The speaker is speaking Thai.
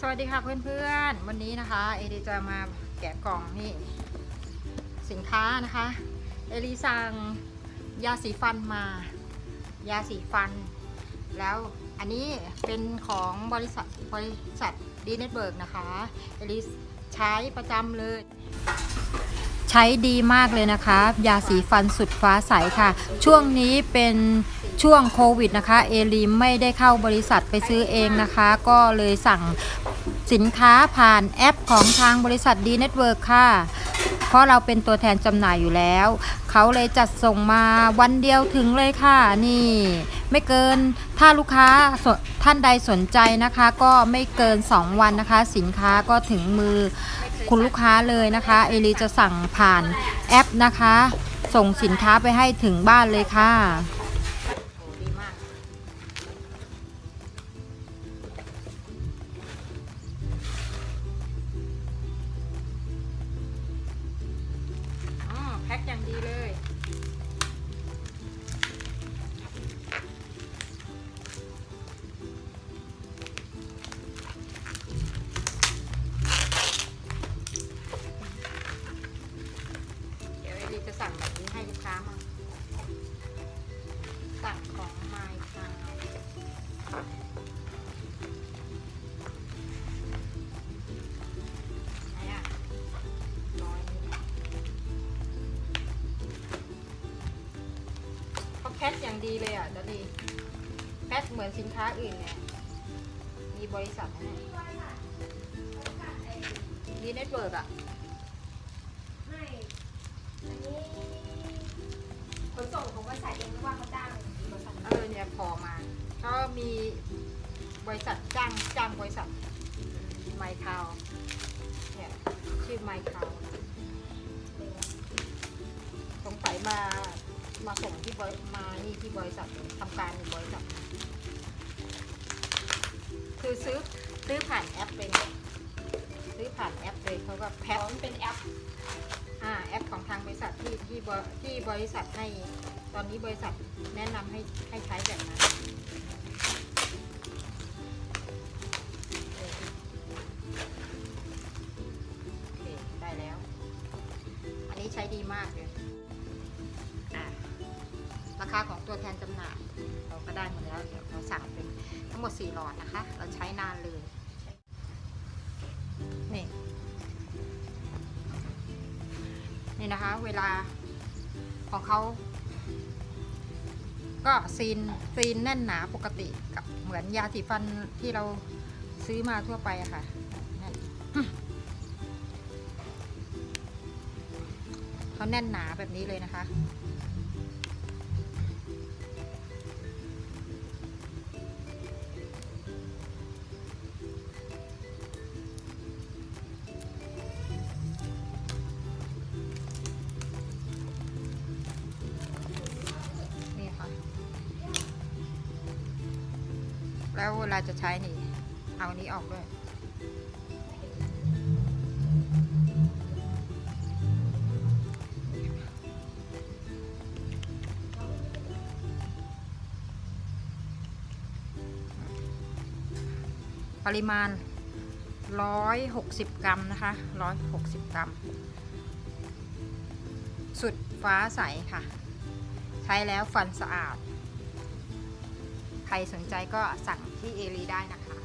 สวัสดีค่ะเพื่อนๆ วันนี้นะคะเอริจะมาแกะกล่องนี่สินค้านะคะ เอริสั่งยาสีฟันมา ยาสีฟัน แล้วอันนี้เป็นของบริษัทบริษัทดีเน็ตเบิร์กนะคะ เอริใช้ประจำเลย ใช้ดีมากเลยนะคะ ยาสีฟันสุดฟ้าใสค่ะ ช่วงนี้เป็น ช่วงโควิดนะคะเอลีไม่ได้เข้าบริษัทไปซื้อเองนะคะ ก็เลยสั่งสินค้าผ่านแอปของทางบริษัทดีเน็ตเวิร์ค่ะ เพราะเราเป็นตัวแทนจำหน่ายอยู่แล้ว เขาเลยจัดส่งมาวันเดียวถึงเลยค่ะ นี่ ไม่เกินถ้าลูกค้าท่านใดสนใจนะคะ ก็ไม่เกิน 2 วันนะคะ สินค้าก็ถึงมือคุณลูกค้าเลยนะคะ เอลีจะสั่งผ่านแอปนะคะ ส่งสินค้าไปให้ถึงบ้านเลยค่ะ คอย่างดีเลยอะจะดีแพ็คเหมือนสินค้าอื่นเนี่ย มีบริษัทนะเนี่ยดีเน็ตเวิร์กอะไม่อันนี้ขนส่งของบริษัทเองหรือว่าเขาจ้างบริษัทเออเนี่ยพอมาเขามีบริษัทจ้างจ้างบริษัทไมคาวเนี่ยชื่อไมคาว มาส่งที่บริมานี่ที่บริษัทเลยทำการอยู่บริษัทคือซื้อซื้อผ่านแอปเลยเนี่ยซื้อผ่านแอปเลยเขาก็แพ็คมันเป็นแอปอ่าแอปของทางบริษัทที่ที่บที่บริษัทให้ตอนนี้บริษัทแนะนำให้ให้ใช้แบบนั้นโอเคได้แล้วอันนี้ใช้ดีมากเลยอะาคาของตัวแทนจำหน่ายเราก็ได้หมดแล้วเดี๋ยวเราสั่งเป็นทั้งหมด4หลอดนะคะ เราใช้นานเลยนี่นี่นะคะ เวลาของเขาก็ซีนซีนแน่นหนาปกติกับเหมือนยาสีฟันที่เราซื้อมาทั่วไปอะค่ะแน่นเขาแน่นหนาแบบนี้เลยนะคะ แล้วเวลาจะใช้นี่ เอานนี้ออกด้วย ปริมาณ 160 กรัมนะคะ 160 กรัม สุดฟ้าใสค่ะ ใช้แล้วฟันสะอาด ใครสนใจก็สั่งที่เอรีได้นะคะ